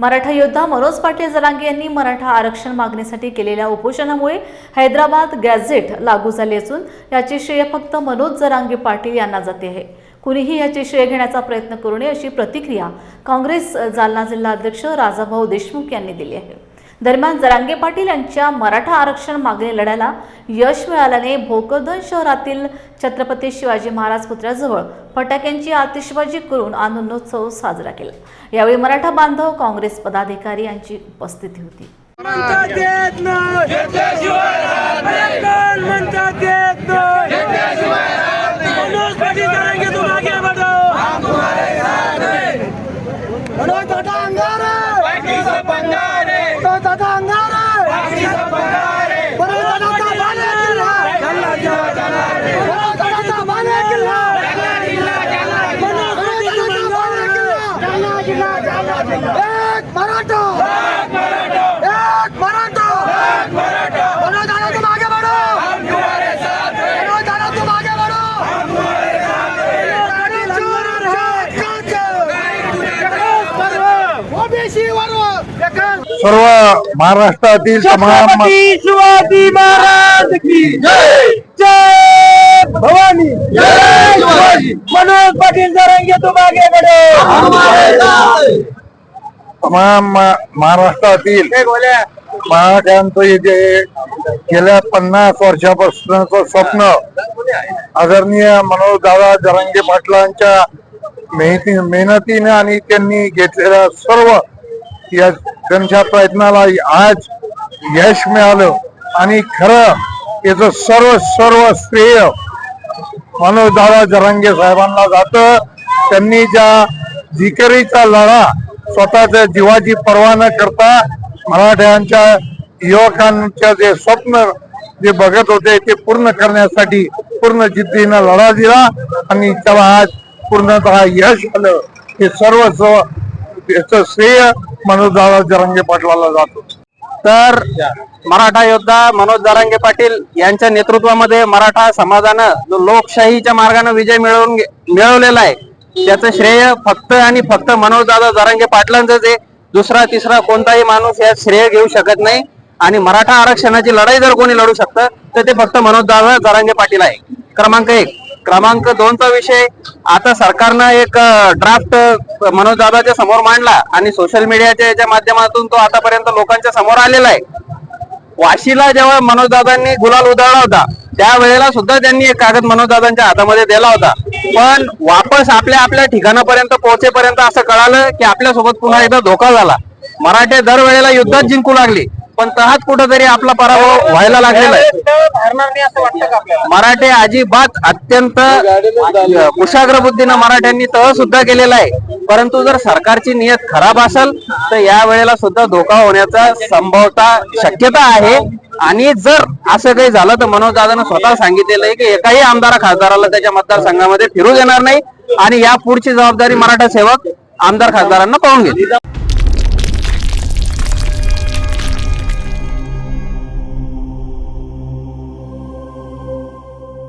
मराठा योद्धा मनोज पाटील जरांगे यांनी मराठा आरक्षण मागणीसाठी केलेल्या उपोषणामुळे हैदराबाद गॅझेट लागू झाले असून याचे श्रेय फक्त मनोज जरांगे पाटील यांना जाते आहे. कुणीही याचे श्रेय घेण्याचा प्रयत्न करू नये अशी प्रतिक्रिया काँग्रेस जालना जिल्हा अध्यक्ष राजाभाऊ देशमुख यांनी दिली आहे. दरम्यान जरांगे पाटील यांच्या मराठा आरक्षण मागणी लढ्याला यश मिळाल्याने भोकरदन शहरातील छत्रपती शिवाजी महाराज पुतळ्याजवळ फटाक्यांची आतिषबाजी करून आनंदोत्सव साजरा केला. यावेळी मराठा बांधव काँग्रेस पदाधिकारी यांची उपस्थिती होती म्हणतात देत नाही आरक्षण म्हणतात देत नाही मनोज पाटील करेंगे तुम आगे बढ़ो मनोज दादा अंगारे तो दादा अंगारे मनोज दादाचा बाले किल्ला मनोज दादाचा बाले किल्ला मनोज दादाचा बाले किल्ला एक मराठा एक मराठा मनोज दादा तुम आगे बढ़ो मनोज दादा तुम आगे बढ़ो ओबीसी सर्व महाराष्ट्रातील तमाम शिवाजी महाराज की जय! जय भवानी! जय शिवाजी. मनोज पाटील जरांगे तुम आगे बढ़ो तमाम महाराष्ट्रातील मराठ्यांचं हे जे गेल्या पन्नास वर्षापासूनच स्वप्न आदरणीय मनोज दादा जरांगे पाटलांच्या मेहनती मेहनतीने आणि त्यांनी घेतलेल्या सर्व या त्यांच्या प्रयत्नाला आज यश मिळालं. आणि खरं याचं सर्व सर्व श्रेय मनोजदादा जरांगे साहेबांना जात. त्यांनी ज्या जिकरीचा लढा स्वतःच्या जीवाची पर्वा न करता मराठ्यांच्या युवकांच्या जे स्वप्न जे बघत होते ते पूर्ण करण्यासाठी पूर्ण जिद्दीनं लढा दिला. आणि त्याला आज पूर्णतः यश आलं. हे सर्व याचं श्रेय मनोज दादा जरांगे पाटलाला जातो. तर मराठा योद्धा मनोज दारांगे पाटील यांच्या नेतृत्वामध्ये मराठा समाजानं जो लोकशाहीच्या मार्गाने विजय मिळवून मिळवलेला आहे त्याचं श्रेय फक्त आणि फक्त मनोज दादा जरांगे पाटलांचंच आहे. दुसरा तिसरा कोणताही माणूस यात श्रेय घेऊ शकत नाही आणि मराठा आरक्षणाची लढाई जर कोणी लढू शकतं तर ते फक्त मनोज दादा जरांगे पाटील आहे. क्रमांक एक. क्रमांक दोनचा विषय. आता सरकारनं एक ड्राफ्ट मनोज दादाच्या समोर मांडला आणि सोशल मीडियाच्या याच्या माध्यमातून तो आतापर्यंत लोकांच्या समोर आलेला आहे. वाशीला जेव्हा मनोजदादांनी गुलाल उधळला होता त्यावेळेला सुद्धा त्यांनी एक कागद मनोजदादांच्या हातामध्ये दिला होता. पण वापस आपल्या आपल्या ठिकाणापर्यंत पोहोचेपर्यंत असं कळालं की आपल्यासोबत पुन्हा एकदा धोका झाला. मराठे दरवेळेला युद्धात जिंकू लागली. पण तहात कुठंतरी आपला पराभव व्हायला लागलेला आहे. मराठे अजिबात अत्यंत कुशाग्र बुद्धीनं मराठ्यांनी तह सुद्धा केलेला आहे. परंतु जर सरकारची नियत खराब असेल तर या वेळेला सुद्धा धोका होण्याचा संभवता शक्यता आहे. आणि जर असं काही झालं तर मनोज दादानं स्वतः सांगितलेलं आहे की एकाही आमदार खासदाराला त्याच्या मतदारसंघामध्ये फिरू देणार नाही. आणि या पुढची जबाबदारी मराठा सेवक आमदार खासदारांना पाहून घेतील.